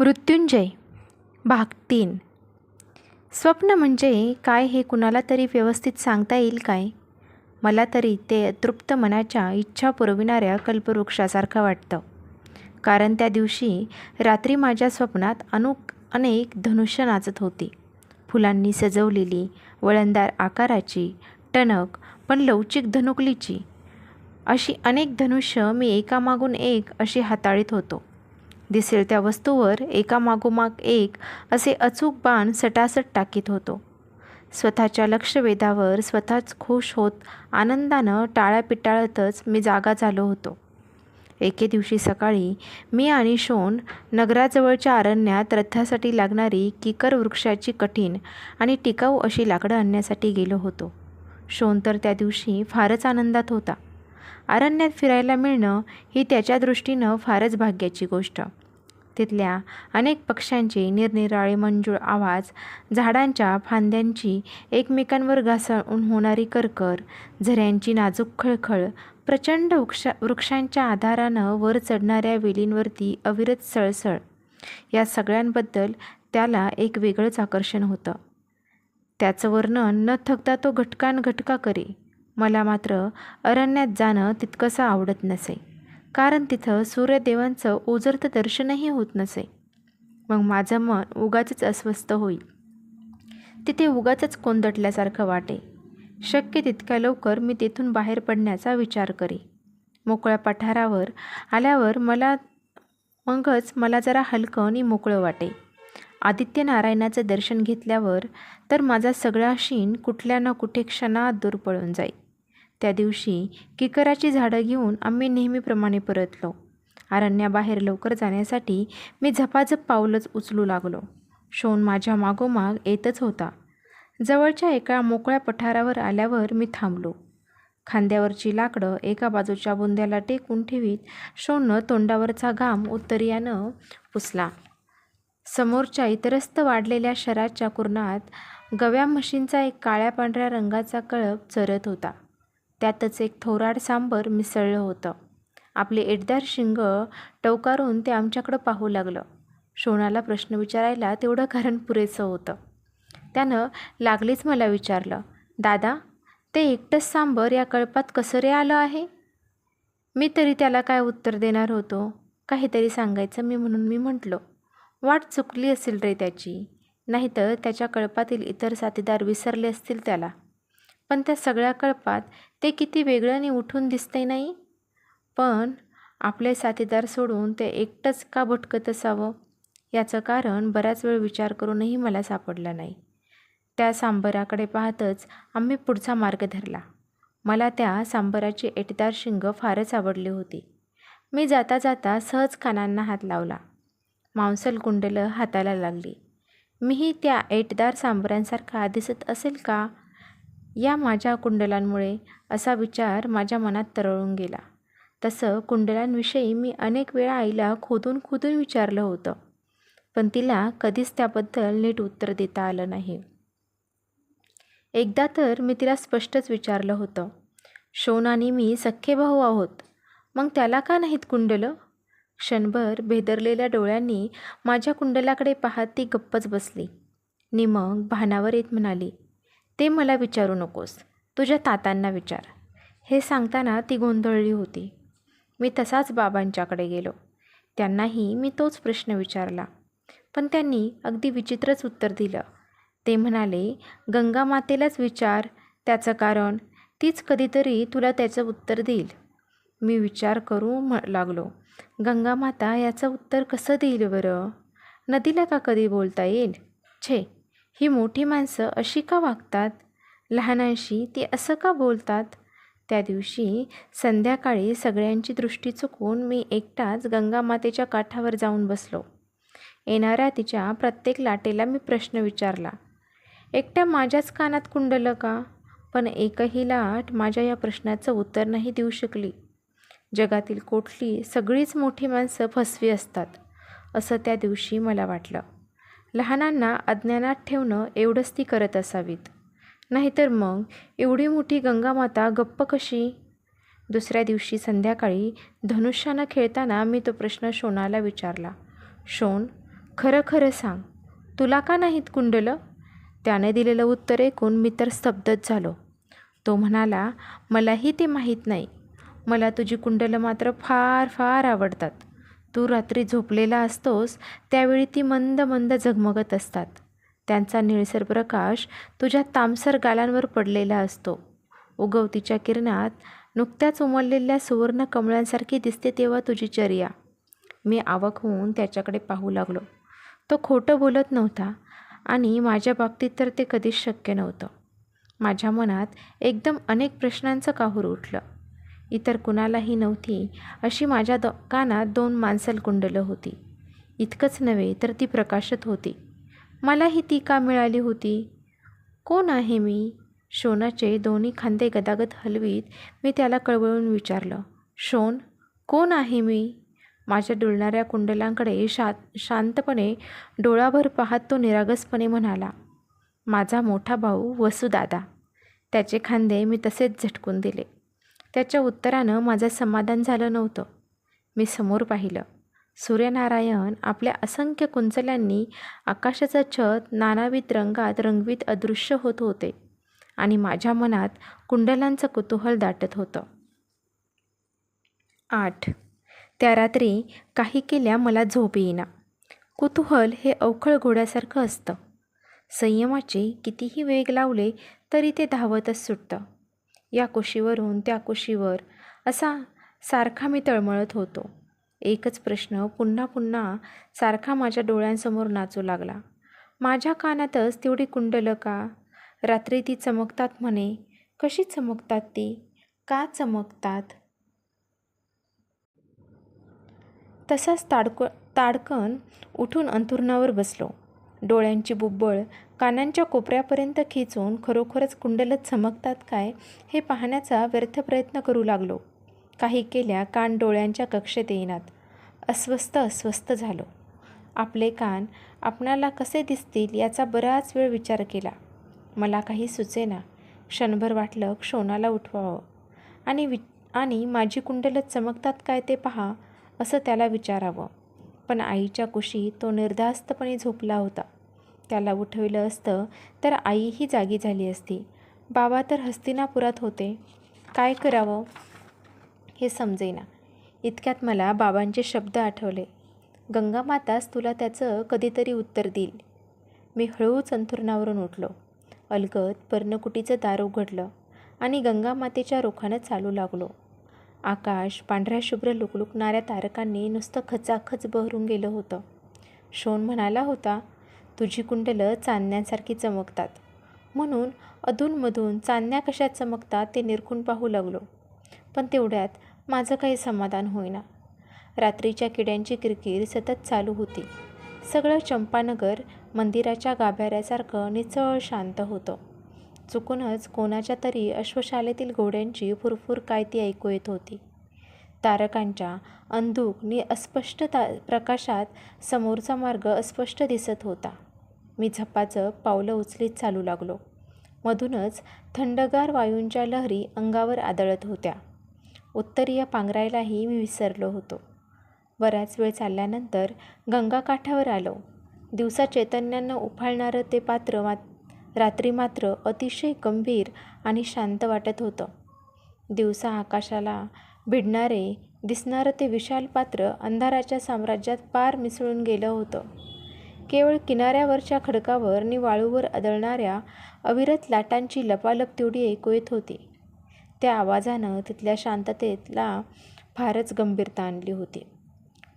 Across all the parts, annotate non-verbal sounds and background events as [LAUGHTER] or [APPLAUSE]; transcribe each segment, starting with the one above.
मृत्युंजय. भाग तीन. स्वप्न म्हणजे काय हे कुणाला तरी व्यवस्थित सांगता येईल काय? मला तरी ते तृप्त मनाच्या इच्छा पुरविणाऱ्या कल्पवृक्षासारखं वाटतं. कारण त्या दिवशी रात्री माझ्या स्वप्नात अनुक अनेक धनुष्य नाचत होती. फुलांनी सजवलेली वळणदार आकाराची टणक पण लवचिक धनुकलीची. अशी अनेक धनुष्य मी एकामागून एक अशी हाताळीत होतो. दिसेल त्या वस्तूवर एकामागोमाग एक असे अचूक बाण सटासट टाकीत होतो. स्वतःच्या लक्षवेधावर स्वतःच खुश होत आनंदानं टाळ्या पिटाळतच मी जागा झालो होतो. एके दिवशी सकाळी मी आणि शोन नगराजवळच्या अरण्यात रथासाठी लागणारी किकर वृक्षाची कठीण आणि टिकाऊ अशी लाकडं आणण्यासाठी गेलो होतो. शोन तर त्या दिवशी फारच आनंदात होता. अरण्यात फिरायला मिळणं ही त्याच्या दृष्टीनं फारच भाग्याची गोष्ट. तिथल्या अनेक पक्ष्यांचे निरनिराळे मंजूळ आवाज झाडांच्या फांद्यांची एकमेकांवर घासळून होणारी करकर झऱ्यांची नाजूक खळखळ प्रचंड वृक्ष वृक्षांच्या आधारानं वर चढणाऱ्या वेलींवरती अविरत सळसळ या सगळ्यांबद्दल त्याला एक वेगळंच आकर्षण होतं. त्याचं वर्णन न थकता तो घटकान घटका करे मला मात्र अरण्यात जाणं तितकंसं आवडत नसे. कारण तिथं सूर्यदेवांचं ओझरतं दर्शनही होत नसे. मग माझं मन उगाचच अस्वस्थ होईल. तिथे उगाचच कोंदटल्यासारखं वाटे. शक्य तितक्या लवकर मी तेथून बाहेर पडण्याचा विचार करी. मोकळ्या पठारावर आल्यावर मला मगच मला जरा हलकं आणि मोकळं वाटे. आदित्यनारायणाचं दर्शन घेतल्यावर तर माझा सगळा शीण कुठल्या ना कुठे क्षणात दूर पळून जाईल त्या दिवशी किकराची झाडं घेऊन आम्ही नेहमीप्रमाणे परतलो. अरण्याबाहेर लवकर जाण्यासाठी मी झपाझप पावलंच उचलू लागलो. शोन माझ्या मागोमाग येतच होता. जवळच्या एका मोकळ्या पठारावर आल्यावर मी थांबलो. खांद्यावरची लाकडं एका बाजूच्या बुंद्याला टेकून ठेवीत शोननं तोंडावरचा घाम उत्तरीयानं पुसला. समोरच्या इतरस्त वाढलेल्या शराच्या कुरणात गव्या म्हशींचा एक काळ्या पांढऱ्या रंगाचा कळप चरत होता. त्यातच एक थोराड सांबर मिसळलं होतं. आपले एटदार शिंग टवकारून ते आमच्याकडं पाहू लागलं. शोणाला प्रश्न विचारायला तेवढं कारण पुरेसं होतं. त्यानं लागलीच मला विचारलं दादा ते एकटंच सांबर या कळपात कसं रे आलं आहे? मी तरी त्याला काय उत्तर देणार होतो? काहीतरी सांगायचं मी म्हणून मी म्हटलो वाट चुकली असेल रे त्याची. नाहीतर त्याच्या कळपातील इतर साथीदार विसरले असतील त्याला. पण त्या सगळ्या कळपात ते किती वेगळ्याने उठून दिसते नाही? पण आपले साथीदार सोडून ते एकटंच का भटकत असावं? याचं कारण बराच वेळ विचार करूनही मला सापडलं नाही. त्या सांबराकडे पाहतच आम्ही पुढचा मार्ग धरला. मला त्या सांबराची एटदार शिंग फारच आवडली होती. मी जाता जाता सहज कानांना हात लावला. मांसल कुंडलं हाताला लागली. मीही त्या एटदार सांबरांसारखा दिसत असेल का? या माझ्या कुंडलांमुळे असा विचार माझ्या मनात तरळून गेला. तसं कुंडलांविषयी मी अनेक वेळा आईला खोदून खोदून विचारलं होतं पण तिला कधीच त्याबद्दल नीट उत्तर देता आलं नाही. एकदा तर मी तिला स्पष्टच विचारलं होतं शोन आणि मी सख्खे भाऊ आहोत मग त्याला का नाहीत कुंडलं? क्षणभर भेदरलेल्या डोळ्यांनी माझ्या कुंडलाकडे पाहत ती गप्पच बसली. नि मग भानावर येत म्हणाली ते मला विचारू नकोस. तुझ्या तातांना विचार. हे सांगताना ती गोंधळली होती. मी तसाच बाबांच्याकडे गेलो. त्यांनाही मी तोच प्रश्न विचारला. पण त्यांनी अगदी विचित्रच उत्तर दिलं. ते म्हणाले गंगामातेलाच विचार. त्याचं कारण तीच कधीतरी तुला त्याचं उत्तर देईल. मी विचार करू म लागलो. गंगामाता याचं उत्तर कसं देईल बरं? नदीला का कधी बोलता येईल? छे ही मोठी माणसं अशी का वागतात? लहानांशी ती असं का बोलतात? त्या दिवशी संध्याकाळी सगळ्यांची दृष्टी चुकून मी एकटाच गंगामातेच्या काठावर जाऊन बसलो. येणाऱ्या तिच्या प्रत्येक लाटेला मी प्रश्न विचारला एकट्या माझ्याच कानात कुंडलं का पण एकही लाट माझ्या या प्रश्नाचं उत्तर नाही देऊ शकली. जगातील कोठली सगळीच मोठी माणसं फसवी असतात असं त्या दिवशी मला वाटलं. लहानांना अज्ञानात ठेवणं एवढंच ती करत असावीत. नाहीतर मग एवढी मोठी गंगामाता गप्प कशी? दुसऱ्या दिवशी संध्याकाळी धनुष्यानं खेळताना मी तो प्रश्न शोणाला विचारला. शोन खरं खरं सांग तुला का नाहीत कुंडलं? त्याने दिलेलं उत्तर ऐकून मी तर स्तब्धच झालो. तो म्हणाला मलाही ते माहीत नाही. मला तुझी कुंडलं मात्र फार फार आवडतात. तू रात्री झोपलेला असतोस त्यावेळी ती मंद मंद झगमगत असतात. त्यांचा निळसर प्रकाश तुझ्या तामसर गालांवर पडलेला असतो. उगवतीच्या किरणात नुकत्याच उमललेल्या सुवर्ण कमळांसारखी दिसते तेव्हा तुझी चर्या. मी आवक होऊन त्याच्याकडे पाहू लागलो. तो खोटं बोलत नव्हता आणि माझ्या बाबतीत तर ते कधीच शक्य नव्हतं. माझ्या मनात एकदम अनेक प्रश्नांचं काहूर उठलं. इतर कुणालाही नव्हती. अशी माझ्या दो कानात दोन माणसल कुंडलं होती. इतकंच नव्हे तर ती प्रकाशत होती. मलाही ती का मिळाली होती? कोण आहे मी? शोनाचे दोन्ही खांदे गदागद हलवीत मी त्याला कळवळून विचारलं. शोन कोण आहे मी? माझ्या डुलणाऱ्या कुंडलांकडे शा शांतपणे डोळाभर पाहत तो निरागसपणे म्हणाला माझा मोठा भाऊ वसुदादा. त्याचे खांदे मी तसेच झटकून दिले. त्याच्या उत्तरानं माझं समाधान झालं नव्हतं. मी समोर पाहिलं. सूर्यनारायण आपल्या असंख्य कुंचल्यांनी आकाशाचं छत नानाविध रंगात रंगवीत अदृश्य होत होते आणि माझ्या मनात कुंडलांचं कुतूहल दाटत होतं. आठ. त्या रात्री काही केल्या मला झोप येईना. कुतूहल हे अवखळ घोड्यासारखं असतं. संयमाचे कितीही वेग लावले तरी ते धावतच सुटतं. या कुशीवरून त्या कुशीवर असा सारखा मी तळमळत होतो. एकच प्रश्न पुन्हा पुन्हा सारखा माझ्या डोळ्यांसमोर नाचू लागला. माझ्या कानातच तेवढी कुंडलं का? रात्री ती चमकतात म्हणे. कशी चमकतात ती? का चमकतात? तसाच ताडक ताडकन उठून अंथुरणावर बसलो. डोळ्यांची बुब्बळ कानांच्या कोपऱ्यापर्यंत खिचून खरोखरच कुंडलच चमकतात काय हे पाहण्याचा व्यर्थ प्रयत्न करू लागलो. काही केल्या कान डोळ्यांच्या कक्षेत येईनात. अस्वस्थ अस्वस्थ झालो. आपले कान आपणाला कसे दिसतील याचा बराच वेळ विचार केला. मला काही सुचेना. क्षणभर वाटलं क्षोणाला उठवावं. आणि वि आणि माझी कुंडलच चमकतात काय ते पहा असं त्याला विचारावं. पण आईच्या कुशीत तो निर्धास्तपणे झोपला होता. त्याला उठविलं असतं तर आईही जागी झाली असती. बाबा तर हस्तिनापुरात होते. काय करावं? हे समजेना. इतक्यात मला बाबांचे शब्द आठवले. गंगामाताच तुला त्याचं कधीतरी उत्तर देईल. मी हळूच अंथुरणावरून उठलो. अलगद पर्णकुटीचं दार उघडलं आणि गंगामातेच्या रोखानं चालू लागलो. आकाश पांढऱ्या शुभ्र लुकलुकणाऱ्या तारकांनी नुसतं खचाखच बहरून गेलं होतं. शोन म्हणाला होता तुझी कुंडलं चांदण्यांसारखी चमकतात. म्हणून अधूनमधून चांदण्या कशा चमकतात ते निरखून पाहू लागलो. पण तेवढ्यात माझं काही समाधान होईना. रात्रीच्या किड्यांची किरकिर सतत चालू होती. सगळं चंपानगर मंदिराच्या गाभाऱ्यासारखं निचळ शांत होतं. चुकूनच कोणाच्या तरी अश्वशालेतील घोड्यांची फुरफुर काय ती ऐकू येत होती. तारकांच्या अंधुक नि अस्पष्ट ता प्रकाशात समोरचा मार्ग अस्पष्ट दिसत होता. मी झपाझप पावलं उचलीत चालू लागलो. मधूनच थंडगार वायूंच्या लहरी अंगावर आदळत होत्या. उत्तरीय पांघरायलाही मी विसरलो होतो. बराच वेळ चालल्यानंतर गंगाकाठावर आलो. दिवसा चैतन्यानं उफाळणारं ते पात्र मा रात्री मात्र अतिशय गंभीर आणि शांत वाटत होतं. दिवसा आकाशाला भिडणारे दिसणारं ते विशाल पात्र अंधाराच्या साम्राज्यात पार मिसळून गेलं होतं. केवळ किनाऱ्यावरच्या खडकावर आणि वाळूवर आदळणाऱ्या अविरत लाटांची लपालप तेवढी ऐकू येत होती. त्या आवाजानं तिथल्या शांततेतला फारच गंभीरता आणली होती.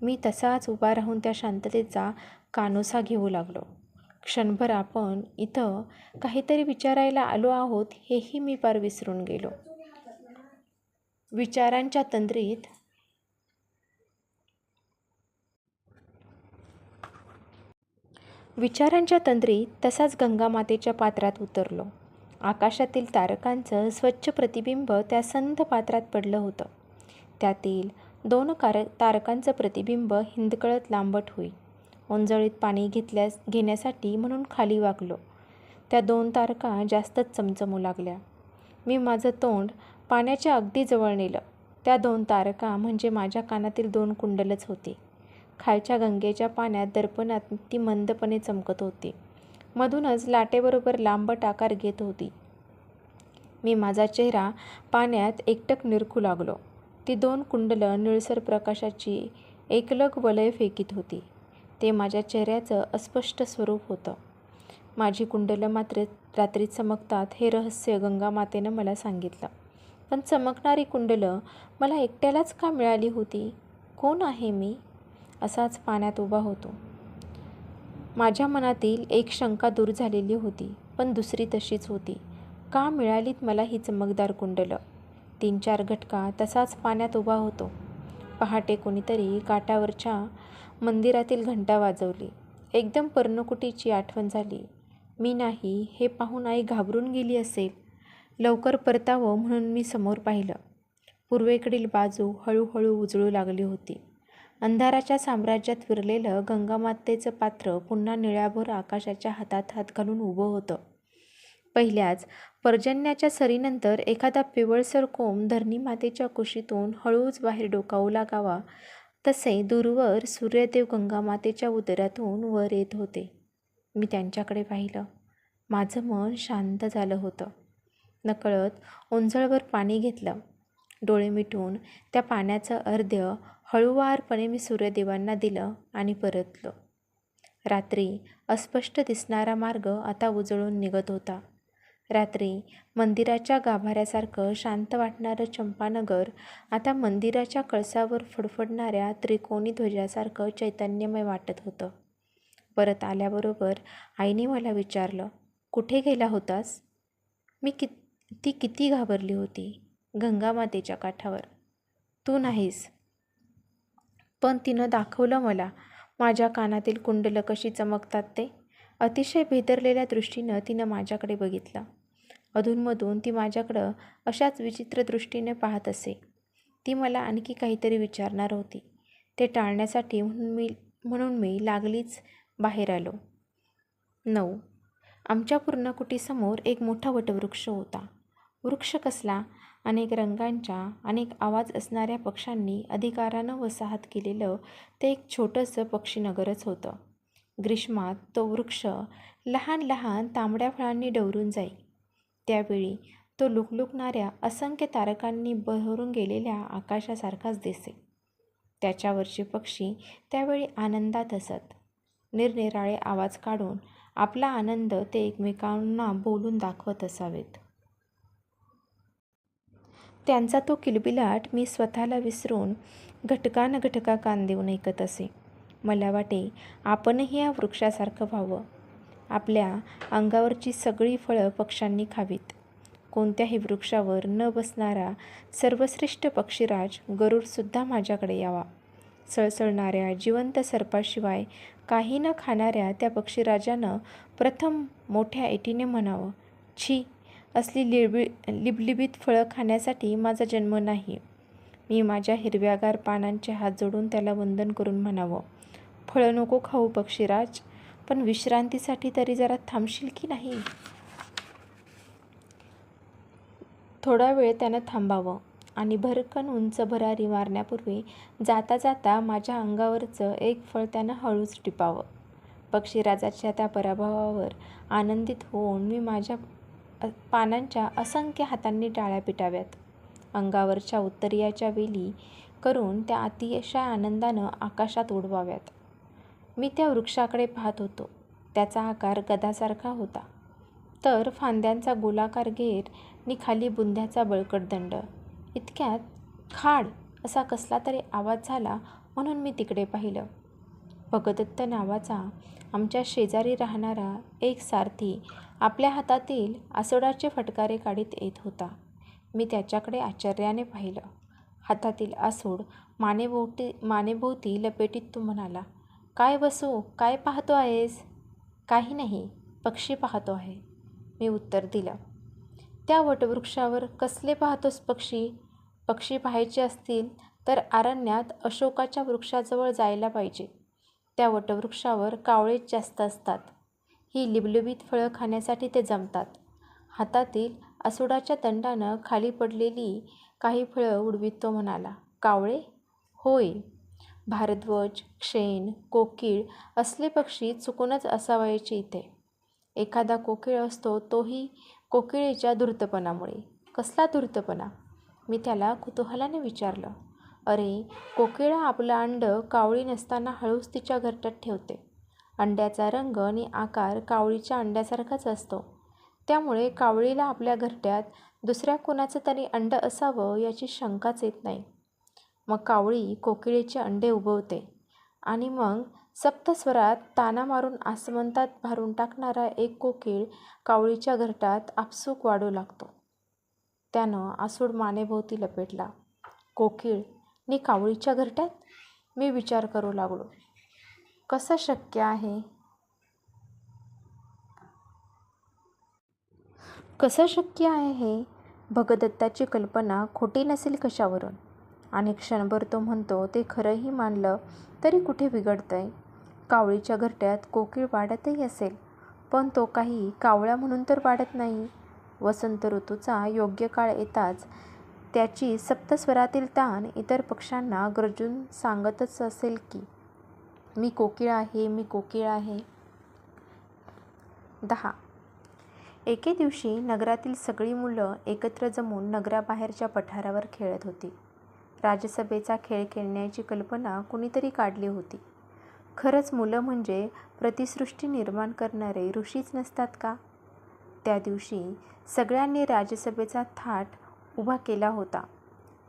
मी तसाच उभा राहून त्या शांततेचा कानोसा घेऊ लागलो. क्षणभर आपण इथं काहीतरी विचारायला आलो आहोत हेही मी पार विसरून गेलो. विचारांच्या तंद्रीत विचारांच्या तंद्रीत तसाच गंगामातेच्या पात्रात उतरलो. आकाशातील तारकांचं स्वच्छ प्रतिबिंब त्या संथ पात्रात पडलं होतं. त्यातील दोन कार तारकांचं प्रतिबिंब हिंदकळत लांबट होई. ओंजळीत पाणी घेतल्यास घेण्यासाठी म्हणून खाली वागलो. त्या दोन तारका जास्तच चमचमू लागल्या. मी माझं तोंड पाण्याच्या अगदी जवळ नेलं. त्या दोन तारका म्हणजे माझ्या कानातील दोन कुंडलच होती. खालच्या गंगेच्या पाण्यात दर्पणात ती मंदपणे चमकत होती. मधूनच लाटेबरोबर लांबट आकार घेत होती. मी माझा चेहरा पाण्यात एकटक निरखू लागलो. ती दोन कुंडलं निळसर प्रकाशाची एकलग वलय फेकीत होती. ते माझ्या चेहऱ्याचं अस्पष्ट स्वरूप होतं. माझी कुंडलं मात्र रात्री चमकतात हे रहस्य गंगामातेनं मला सांगितलं. पण चमकणारी कुंडलं मला एकट्यालाच का मिळाली होती? कोण आहे मी? असाच पाण्यात उभा होतो. माझ्या मनातील एक शंका दूर झालेली होती पण दुसरी तशीच होती. का मिळालीत मला ही चमकदार कुंडलं? तीन चार घटका तसाच पाण्यात उभा होतो. पहाटे कोणीतरी काठावरच्या मंदिरातील घंटा वाजवली. एकदम पर्णकुटीची आठवण झाली. मी नाही हे पाहून आई घाबरून गेली असेल. लवकर परतावं म्हणून मी समोर पाहिलं. पूर्वेकडील बाजू हळूहळू उजळू लागली होती. अंधाराच्या साम्राज्यात विरलेलं गंगामातेचं पात्र पुन्हा निळ्याभर आकाशाच्या हातात हात घालून उभं होतं. पहिल्याच पर्जन्याच्या सरीनंतर एखादा पिवळसर कोंब धरणी मातेच्या कुशीतून हळूच बाहेर डोकावू लागावा तसे दूरवर सूर्यदेव गंगामातेच्या उदरातून वर येत होते. मी त्यांच्याकडे पाहिलं. माझं मन शांत झालं होतं. नकळत ओंजळवर पाणी घेतलं. डोळे मिटून त्या पाण्याचं अर्ध्य हळूवारपणे मी सूर्यदेवांना दिलं आणि परतलो. रात्री अस्पष्ट दिसणारा मार्ग आता उजळून निघत होता. रात्री मंदिराच्या गाभाऱ्यासारखं शांत वाटणारं चंपानगर आता मंदिराच्या कळसावर फडफडणाऱ्या त्रिकोणी ध्वजासारखं चैतन्यमय वाटत होतं. परत आल्याबरोबर आईने मला विचारलं कुठे गेला होतास? मी कित ती किती घाबरली होती गंगामातेच्या काठावर. तू नाहीस. पण तिनं दाखवलं मला. माझ्या कानातील कुंडलं कशी चमकतात ते. अतिशय भेदरलेल्या दृष्टीनं तिनं माझ्याकडे बघितलं. अधूनमधून ती माझ्याकडं अशाच विचित्र दृष्टीने पाहत असे. ती मला आणखी काहीतरी विचारणार होती. ते टाळण्यासाठी म्हणून मी म्हणून मी लागलीच बाहेर आलो. नऊ. आमच्या पूर्णकुटीसमोर एक मोठा वटवृक्ष होता. वृक्ष कसला अनेक रंगांच्या अनेक आवाज असणाऱ्या पक्ष्यांनी अधिकारानं वसाहत केलेलं ते एक छोटंसं पक्षीनगरच होतं. ग्रीष्मात तो वृक्ष लहान लहान तांबड्या फळांनी डवरून जाई. त्यावेळी तो लुकलुकणाऱ्या असंख्य तारकांनी बहरून गेलेल्या आकाशासारखाच दिसे. त्याच्यावरचे पक्षी त्यावेळी आनंदात असत निरनिराळे आवाज काढून आपला आनंद ते एकमेकांना बोलून दाखवत असावेत. त्यांचा तो किलबिलाट मी स्वतःला विसरून घटकान घटका कान देऊन ऐकत असे. मला वाटे आपणही या वृक्षासारखं व्हावं. आपल्या अंगावरची सगळी फळं पक्ष्यांनी खावीत. कोणत्याही वृक्षावर न बसणारा सर्वश्रेष्ठ पक्षीराज गरुडसुद्धा माझ्याकडे यावा. सळसळणाऱ्या जिवंत सर्पाशिवाय काही न खाणाऱ्या त्या पक्षीराजानं प्रथम मोठ्या एटीने म्हणावं छी असली लिबि लिबलिबीत फळं खाण्यासाठी माझा जन्म नाही. मी माझ्या हिरव्यागार पानांचे हात जोडून त्याला वंदन करून म्हणावं फळं नको खाऊ पक्षीराज पण विश्रांतीसाठी तरी जरा थांबशील की नाही थोडा वेळ त्यानं थांबावं आणि भरकन उंच भरारी मारण्यापूर्वी जाता जाता माझ्या अंगावरचं एक फळ त्यानं हळूच टिपावं. पक्षीराजाच्या त्या पराभवावर आनंदित होऊन मी माझ्या पानांच्या असंख्य हातांनी टाळ्या पिटाव्यात. अंगावरच्या उत्तरीयाच्या वेली करून त्या अतिशय आनंदानं आकाशात उडवाव्यात. मी त्या वृक्षाकडे पाहत होतो. त्याचा आकार गदासारखा होता. तर फांद्यांचा गोलाकार घेर नि खाली बुंध्याचा बळकट दंड. इतक्यात खाड असा कसला तरी आवाज झाला म्हणून मी तिकडे पाहिलं. भगदत्त नावाचा आमच्या शेजारी राहणारा एक सारथी आपल्या हातातील आसोडाचे फटकारे काढीत येत होता. मी त्याच्याकडे आश्चर्याने पाहिलं. हातातील आसूड मानेभोवती मानेभोवती लपेटीत तो म्हणाला काय बसू काय पाहतो आहेस? काही नाही पक्षी पाहतो आहे. मी उत्तर दिलं त्या वटवृक्षावर कसले पाहतोस पक्षी? पक्षी पाहायचे असतील तर अरण्यात अशोकाच्या वृक्षाजवळ जायला पाहिजे. त्या वटवृक्षावर कावळेच जास्त असतात. ही लिबलिबीत फळं खाण्यासाठी ते जमतात. हातातील आसोडाच्या दंडानं खाली पडलेली काही फळं उडवीत तो म्हणाला कावळे? होय. भारद्वज क्षेण कोकीळ असले पक्षी चुकूनच असावायचे इथे. एखादा कोकिळ असतो तोही कोकिळेच्या धूर्तपणामुळे. कसला धूर्तपणा मी त्याला कुतूहलाने विचारलं. अरे कोकिळा आपलं अंड कावळी नसताना हळूच तिच्या घरट्यात ठेवते. अंड्याचा रंग आणि आकार कावळीच्या अंड्यासारखाच असतो. त्यामुळे कावळीला आपल्या घरट्यात दुसऱ्या कोणाचं तरी अंड असावं याची शंकाच येत नाही. मग कावळी कोकिळेचे अंडे उबवते आणि मग सप्तस्वरात ताना मारून आसमंतात भारून टाकणारा एक कोकिळ कावळीच्या घरट्यात आपसूक वाढू लागतो. त्यानं आसूड मानेभोवती लपेटला. कोकिळ नी कावळीच्या घरट्यात? मी विचार करू लागलो. कसं शक्य आहे? कसं शक्य आहे? हे भगदत्ताची कल्पना खोटी नसेल कशावरून? आणि क्षणभर तो म्हणतो ते खरंही मानलं तरी कुठे बिघडतंय? कावळीच्या घरट्यात कोकिळ वाढतही असेल पण तो काही कावळ्या म्हणून तर वाढत नाही. वसंत ऋतूचा योग्य काळ येताच त्याची सप्तस्वरातील ताण इतर पक्ष्यांना गरजून सांगतच असेल की मी कोकिळ आहे मी कोकिळ आहे. दहा. एके दिवशी नगरातील सगळी मुलं एकत्र जमून नगराबाहेरच्या पठारावर खेळत होती. राजसभेचा खेळ खेळण्याची कल्पना कुणीतरी काढली होती. खरंच मुलं म्हणजे प्रतिसृष्टी निर्माण करणारे ऋषीच नसतात का? त्या दिवशी सगळ्यांनी राज्यसभेचा थाट उभा केला होता.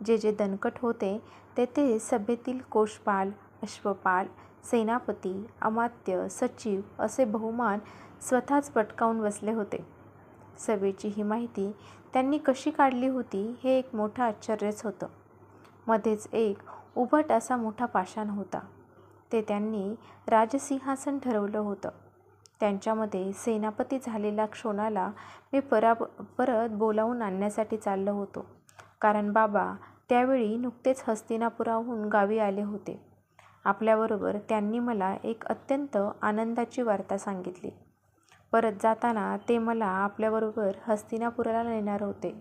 जे जे दणकट होते ते ते सभेतील कोशपाल अश्वपाल सेनापती अमात्य सचिव असे बहुमान स्वतःच पटकावून बसले होते. सभेची ही माहिती त्यांनी कशी काढली होती हे एक मोठं आश्चर्यच होतं. मध्येच एक उभट असा मोठा पाषाण होता. ते त्यांनी राजसिंहासन ठरवलं होतं. त्यांच्यामध्ये सेनापती झालेल्या क्षोणाला मी परा परत बोलावून आणण्यासाठी चाललो होतो. कारण बाबा त्यावेळी नुकतेच हस्तिनापुराहून गावी आले होते. आपल्याबरोबर त्यांनी मला एक अत्यंत आनंदाची वार्ता सांगितली. परत जाताना ते मला आपल्याबरोबर हस्तिनापुराला नेणार होते.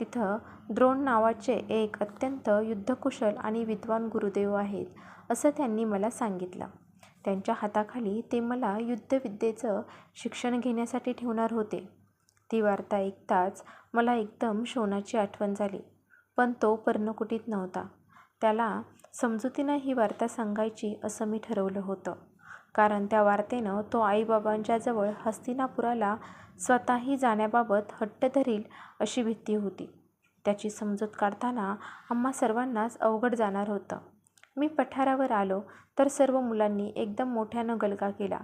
तिथं द्रोण नावाचे एक अत्यंत युद्धकुशल आणि विद्वान गुरुदेव आहेत असं त्यांनी मला सांगितलं. त्यांच्या हाताखाली ते मला युद्धविद्येचं शिक्षण घेण्यासाठी ठेवणार होते. ती वार्ता ऐकताच मला एकदम शोनाची आठवण झाली पण तो पर्णकुटीत नव्हता. त्याला समजुतीनं ही वार्ता सांगायची असं मी ठरवलं होतं. कारण त्या वार्तेनं तो आईबाबांच्याजवळ हस्तिनापुराला स्वतःही जाण्याबाबत हट्ट धरील अशी भीती होती. त्याची समजूत काढताना आम्हा सर्वांनाच अवघड जाणार होतं. मी पठारावर आलो तर सर्व मुलांनी एकदम मोठ्यानं गलगा केला.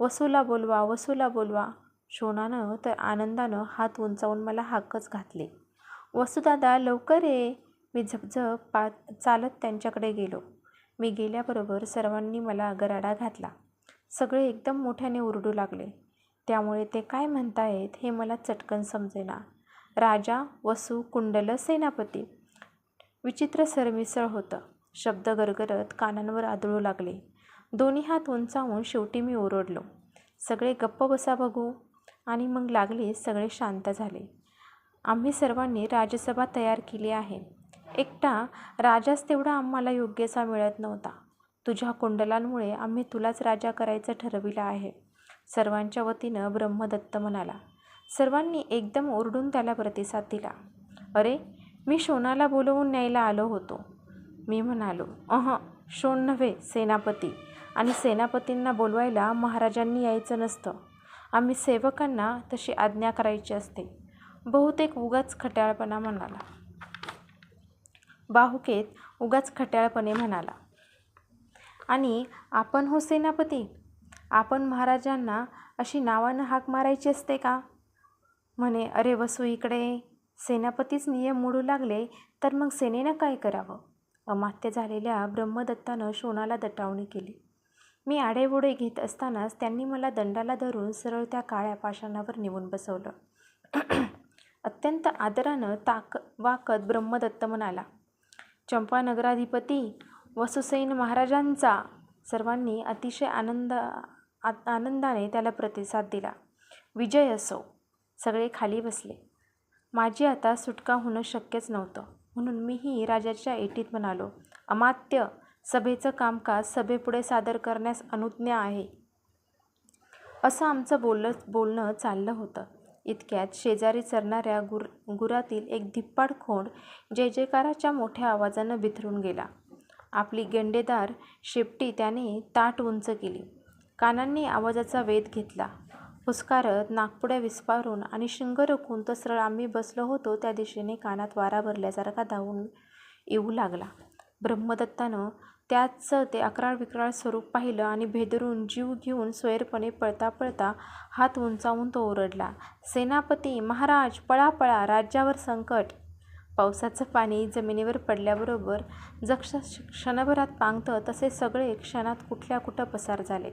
वसूला बोलवा वसूला बोलवा. शोनानं तर आनंदानं हात उंचावून मला हाकच घातले. वसुदादा लवकर ये. मी झपझप पा चालत त्यांच्याकडे गेलो. मी गेल्याबरोबर सर्वांनी मला गराडा घातला. सगळे एकदम मोठ्याने ओरडू लागले. त्यामुळे ते काय म्हणतायत हे मला चटकन समजेना. राजा वसू कुंडल सेनापती. विचित्र सरमिसळ होतं. शब्द गरगरत कानांवर आदळू लागले. दोन्ही हात उंचावून शेवटी मी ओरडलो. सगळे गप्प बसा बघू. आणि मग लागले सगळे शांत झाले. आम्ही सर्वांनी राजसभा तयार केली आहे. एकटा राजाच तेवढा आम्हाला योग्यसा मिळत नव्हता. तुझ्या कुंडलांमुळे आम्ही तुलाच राजा करायचं ठरविलं आहे. सर्वांच्या वतीनं ब्रह्मदत्त म्हणाला. सर्वांनी एकदम ओरडून त्याला प्रतिसाद दिला. अरे मी शोणाला बोलवून न्यायला आलो होतो. मी म्हणालो अह शोन नव्हे सेनापती. आणि सेनापतींना बोलवायला महाराजांनी यायचं नसतं. आम्ही सेवकांना तशी आज्ञा करायची असते. बहुतेक उगाच खट्याळपणा म्हणाला. बाहुकेत उगाच खट्याळपणे म्हणाला. आणि आपण हो सेनापती? आपण महाराजांना अशी नावानं हाक मारायची असते का? म्हणे अरे वसू इकडे. सेनापतीच नियम मोडू लागले तर मग सेनेनं काय करावं? अमात्य झालेल्या ब्रह्मदत्तानं शोनाला दटावणी केली. मी आडेबोडे घेत असतानाच त्यांनी मला दंडाला धरून सरळ त्या काळ्या पाषाणावर नेऊन बसवलं. [CLEARS THROAT] अत्यंत आदरानं ताक वाकत ब्रह्मदत्त म्हणाला चंपानगराधिपती वसुसैन महाराजांचा सर्वांनी अतिशय आनंद आनंदाने त्याला प्रतिसाद दिला. विजय असो सगळे खाली बसले. माझी आता सुटका होणं शक्यच नव्हतं. म्हणून मीही राजाच्या एटीत म्हणालो अमात्य सभेचं कामकाज सभेपुढे सादर करण्यास अनुज्ञा आहे. असं आमचं बोललं बोलणं चाललं होतं. इतक्यात शेजारी चरणाऱ्या गुर गुरातील एक धिप्पाड खोंड जय जयकाराच्या मोठ्या आवाजानं बिथरून गेला. आपली गेंडेदार शेपटी त्याने ताट उंच केली. कानांनी आवाजाचा वेध घेतला. हुसकारत नागपुड्या विस्पारून आणि शिंग रोखून तो सरळ आम्ही बसलो होतो त्या दिशेने कानात वारा भरल्यासारखा धावून येऊ लागला. ब्रह्मदत्तानं त्याचं ते अकराळ विक्राळ स्वरूप पाहिलं आणि भेदरून जीव घेऊन स्वैरपणे पळता पळता हात उंचावून तो ओरडला सेनापती महाराज पळा पळा राज्यावर संकट. पावसाचं पाणी जमिनीवर पडल्याबरोबर जक्ष क्षणभरात पांगतं तसे सगळे क्षणात कुठल्या कुठं पसार झाले.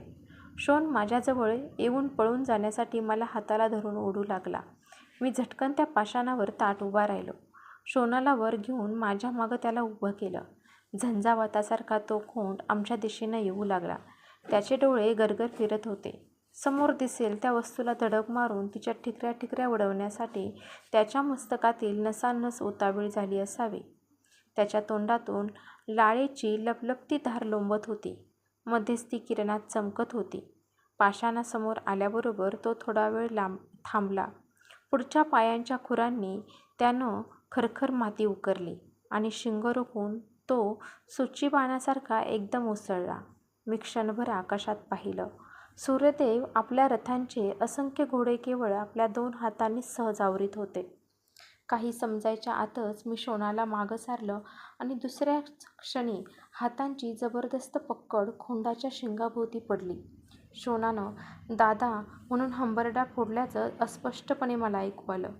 शोन माझ्याजवळ येऊन पळून जाण्यासाठी मला हाताला धरून ओढू लागला. मी झटकन त्या पाषाणावर ताट उभा राहिलो. शोनाला वर घेऊन माझ्या मागं त्याला उभं केलं. झंझावातासारखा तो खोंड आमच्या दिशेनं येऊ लागला. त्याचे डोळे गरगर फिरत होते. समोर दिसेल त्या वस्तूला धडक मारून तिच्या ठिकऱ्या ठिकऱ्या उडवण्यासाठी त्याच्या मस्तकातील नसानस उतावीळ झाली असावी. त्याच्या तोंडातून लाळेची लपलपती धार लोंबत होती. मध्यस्थी किरणात चमकत होती. पाषाणासमोर आल्याबरोबर तो थोडा वेळ लांब थांबला. पुढच्या पायांच्या खुरांनी त्यानं खरखर माती उकरली आणि शिंग रोखून तो सुच्ची एकदम उसळला. मी क्षणभर आकाशात पाहिलं. सूर्यदेव आपल्या रथांचे असंख्य घोडे केवळ आपल्या दोन हातांनी सहज आवरीत होते. काही समजायच्या आतच मी शोणाला मागं सारलं आणि दुसऱ्या क्षणी हातांची जबरदस्त पक्कड खोंडाच्या शिंगाभोवती पडली. शोनानं दादा म्हणून हंबरडा फोडल्याचं अस्पष्टपणे मला ऐकू आलं.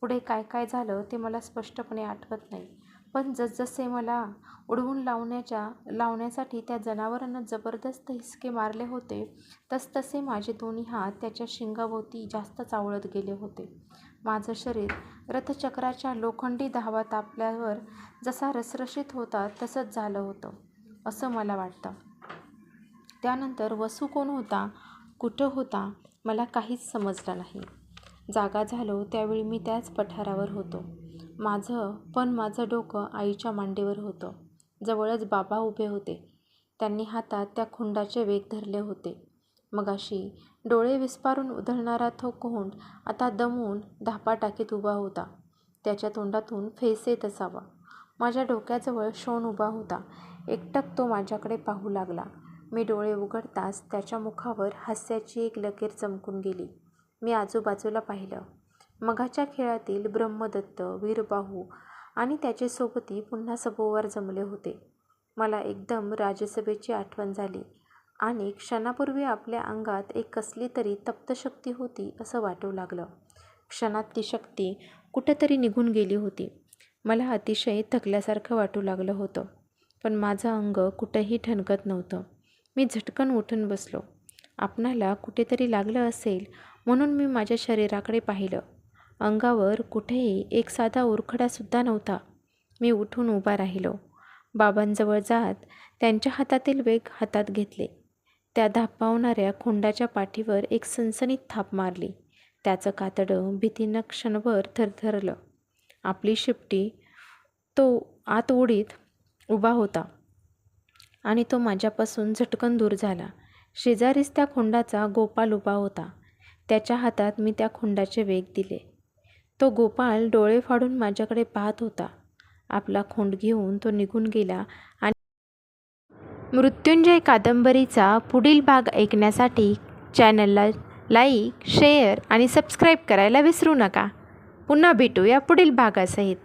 पुढे काय काय झालं ते मला स्पष्टपणे आठवत नाही. पण जसजसे मला उडवून लावण्याच्या लावण्यासाठी त्या जनावरांना जबरदस्त हिसके मारले होते तसतसे माझे दोन्ही हात त्याच्या शिंगाभोवती जास्त चावळत गेले होते. माझं शरीर रथचक्राच्या लोखंडी धावा तापल्यावर जसा रसरशीत होता तसंच झालं होतं असं मला वाटतं. त्यानंतर वसू कोण होता कुठं होता मला काहीच समजलं नाही. जागा झालो त्यावेळी मी त्याच पठारावर होतो. माझं पण माझं डोकं आईच्या मांडीवर होतं. जवळच बाबा उभे होते. त्यांनी हातात त्या खुंडाचे वेग धरले होते. मगाशी डोळे विस्पारून उधळणारा तो कोंड आता दमून धापा टाकीत उभा होता. त्याच्या तोंडातून फेस येत असावा. माझ्या डोक्याजवळ शोण उभा होता. एकटक तो माझ्याकडे पाहू लागला. मी डोळे उघडताच त्याच्या मुखावर हास्याची एक लकीर चमकून गेली. मी आजूबाजूला पाहिलं. मघाच्या खेळातील ब्रह्मदत्त वीरबाहू आणि त्याचे सोबती पुन्हा सभोवर जमले होते. मला एकदम राजसभेची आठवण झाली आणि क्षणापूर्वी आपल्या अंगात एक कसली तरी तप्तशक्ती होती असं वाटू लागलं. क्षणात ती शक्ती कुठेतरी निघून गेली होती. मला अतिशय थकल्यासारखं वाटू लागलं होतं. पण माझं अंग कुठंही ठणकत नव्हतं. मी झटकन उठून बसलो. आपणाला कुठेतरी लागलं असेल म्हणून मी माझ्या शरीराकडे पाहिलं. अंगावर कुठेही एक साधा उरखडासुद्धा नव्हता. मी उठून उभा राहिलो. बाबांजवळ जात त्यांच्या हातातील वेग हातात घेतले. त्या धापावणाऱ्या खोंडाच्या पाठीवर एक सनसनीत थाप मारली. त्याचं कातडं भीतीनं क्षणभर थरथरलं. आपली शिपटी तो आत उडीत उभा होता आणि तो माझ्यापासून झटकन दूर झाला. शेजारीच त्या खोंडाचा गोपाल उभा होता. त्याच्या हातात मी त्या खोंडाचे वेग दिले. तो गोपाळ डोळे फाडून माझ्याकडे पाहत होता. आपला खोंड घेऊन तो निघून गेला आणि मृत्युंजय कादंबरीचा पुढील भाग ऐकण्यासाठी चॅनलला लाईक शेअर आणि सबस्क्राईब करायला विसरू नका. पुन्हा भेटूया पुढील भागासहित.